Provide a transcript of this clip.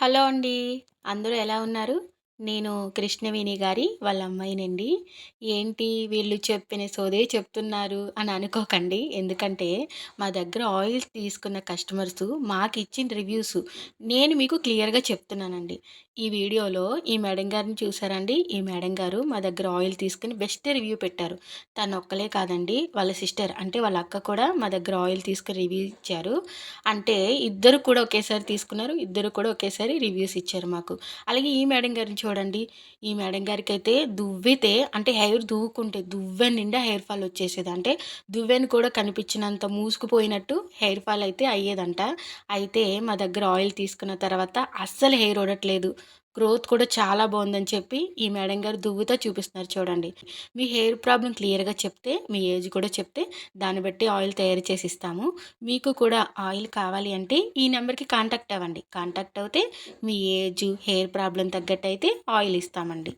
Hello అండి. అందరూ ఎలా ఉన్నారు? నేను కృష్ణవేణి గారి వాళ్ళ అమ్మాయినండి. ఏంటి వీళ్ళు చెప్పిన సోదే చెప్తున్నారు అని అనుకోకండి. ఎందుకంటే మా దగ్గర ఆయిల్స్ తీసుకున్న కస్టమర్స్ మాకు ఇచ్చిన రివ్యూస్ నేను మీకు క్లియర్గా చెప్తున్నానండి. ఈ వీడియోలో ఈ మేడం గారిని చూసారండి. ఈ మేడం గారు మా దగ్గర ఆయిల్ తీసుకుని బెస్ట్ రివ్యూ పెట్టారు. తను ఒక్కలే కాదండి వాళ్ళ సిస్టర్ అంటే వాళ్ళ అక్క కూడా మా దగ్గర ఆయిల్ తీసుకుని రివ్యూ ఇచ్చారు. అంటే ఇద్దరు కూడా ఒకేసారి తీసుకున్నారు ఇద్దరు కూడా ఒకేసారి రివ్యూస్ ఇచ్చారు మాకు. అలాగే ఈ మేడం గారిని చూడండి. ఈ మేడం గారికి అయితే దువ్వితే అంటే హెయిర్ దువ్వుకుంటే దువ్వెన్ నిండా హెయిర్ ఫాల్ వచ్చేసేది. అంటే దువ్వెని కూడా కనిపించినంత మూసుకుపోయినట్టు హెయిర్ ఫాల్ అయితే అయ్యేదంట. అయితే మా దగ్గర ఆయిల్ తీసుకున్న తర్వాత అస్సలు హెయిర్ ఓడట్లేదు గ్రోత్ కూడా చాలా బాగుందని చెప్పి ఈ మేడం గారు దువ్వుతో చూపిస్తున్నారు చూడండి. మీ హెయిర్ ప్రాబ్లం క్లియర్గా చెప్తే మీ ఏజ్ కూడా చెప్తే దాన్ని బట్టి ఆయిల్ తయారు చేసి ఇస్తాము. మీకు కూడా ఆయిల్ కావాలి అంటే ఈ నెంబర్కి కాంటాక్ట్ అవ్వండి. కాంటాక్ట్ అవుతే మీ ఏజ్ హెయిర్ ప్రాబ్లం తగ్గట్టు అయితే ఆయిల్ ఇస్తామండి.